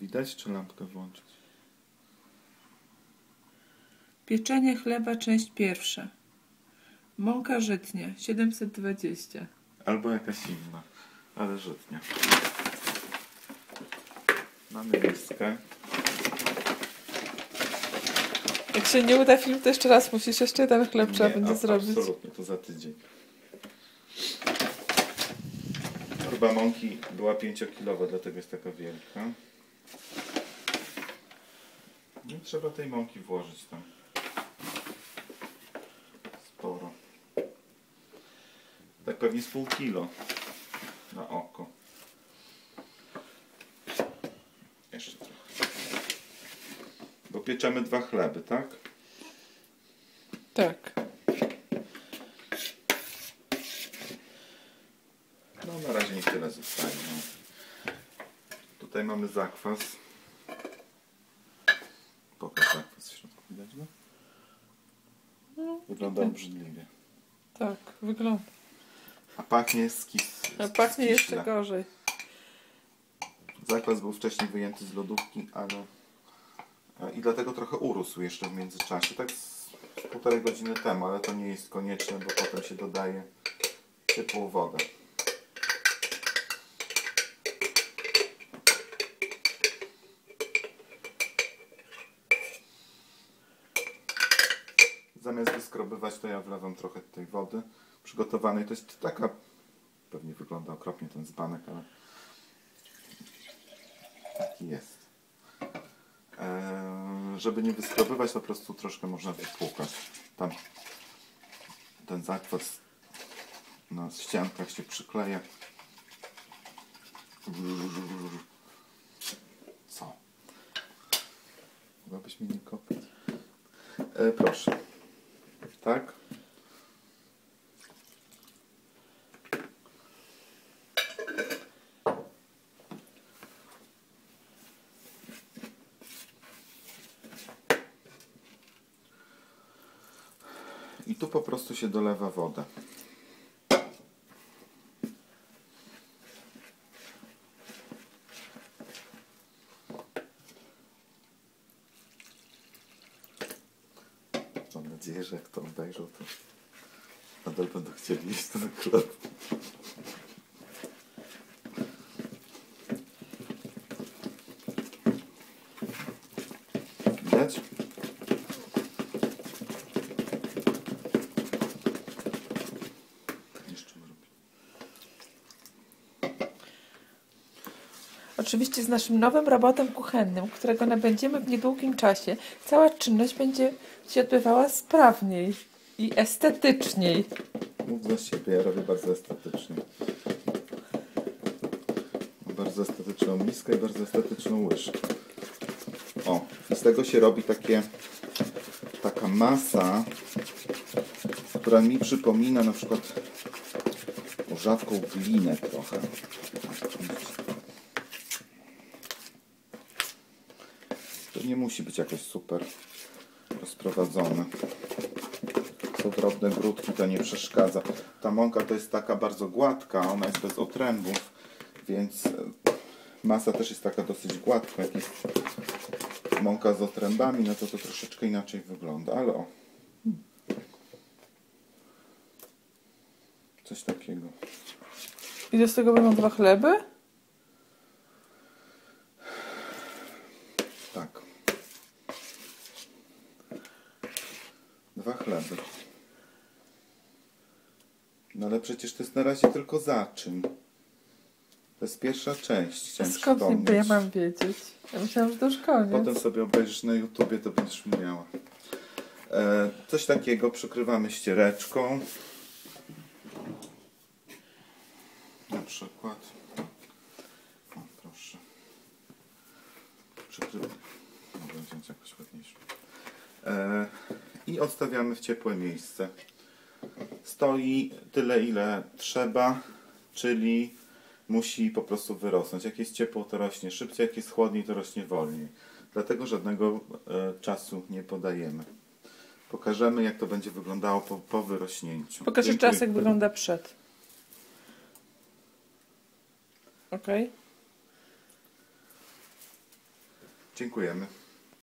Widać, czy lampkę włączyć? Pieczenie chleba, część pierwsza. Mąka żytnia, 720. Albo jakaś inna, ale żytnia. Mamy miskę. Jak się nie uda film, to jeszcze raz musisz jeszcze ten chleb trzeba Nie, będzie zrobić. Absolutnie, to za tydzień. Torba mąki była 5-kilowa, dlatego jest taka wielka. No i trzeba tej mąki włożyć tam. Sporo. Tak pewnie z pół kilo na oko. Jeszcze trochę. Bo pieczemy dwa chleby, tak? Tak. No na razie niech tyle zostanie. Tutaj mamy zakwas. Pokaż zakwas w środku. Widać go? Wygląda obrzydliwie. Tak, wygląda. A pachnie skis. A pachnie jeszcze gorzej. Zakwas był wcześniej wyjęty z lodówki, ale e, i dlatego trochę urósł jeszcze w międzyczasie. Tak z półtorej godziny temu, ale to nie jest konieczne, bo potem się dodaje ciepłą wodę. Zamiast wyskrobywać, to ja wlewam trochę tej wody przygotowanej. To jest taka, pewnie wygląda okropnie ten dzbanek, ale taki jest. Eee, żeby nie wyskrobywać, po prostu troszkę można wypłukać. Tam ten zakwas na ściankach się przykleja. Co? Mogłabyś mnie nie kopać? E, proszę. Tak? I tu po prostu się dolewa wodę. Mam nadzieję, że jak to obejrzą, to nadal będą chcieli jeść ten chleb. Widać? Jeszcze robię. Oczywiście z naszym nowym robotem kuchennym, którego nabędziemy w niedługim czasie, cała czynność będzie się odbywała sprawniej i estetyczniej. Za siebie, ja robię bardzo estetycznie. Bardzo estetyczną miskę i bardzo estetyczną łyżkę. O, i z tego się robi takie, taka masa, która mi przypomina na przykład rzadką glinę trochę. To nie musi być jakoś super rozprowadzone są drobne grudki, to nie przeszkadza. Ta mąka to jest taka bardzo gładka, ona jest bez otrębów, więc e, masa też jest taka dosyć gładka. Jak jest mąka z otrębami, no to to troszeczkę inaczej wygląda, ale o. Coś takiego. I z tego będą dwa chleby? Tak. Dwa chleby. No ale przecież to jest na razie tylko zaczyn. To jest pierwsza część. Skąd niby przypomnieć. ja mam wiedzieć? Ja myślałam, że to już koniec. Potem sobie obejrzysz na YouTubie, to będziesz miała. E, coś takiego przykrywamy ściereczką. Na przykład. O, proszę. Przykrywamy. Mogę wziąć jakoś ładniejszą. E, I odstawiamy w ciepłe miejsce. Stoi tyle, ile trzeba, czyli musi po prostu wyrosnąć. Jak jest ciepło, to rośnie szybciej, jak jest chłodniej, to rośnie wolniej. Dlatego żadnego e, czasu nie podajemy. Pokażemy, jak to będzie wyglądało po, po wyrośnięciu. Pokaż jeszcze Dziękuję. raz, jak wygląda przed. Okej? Dziękujemy.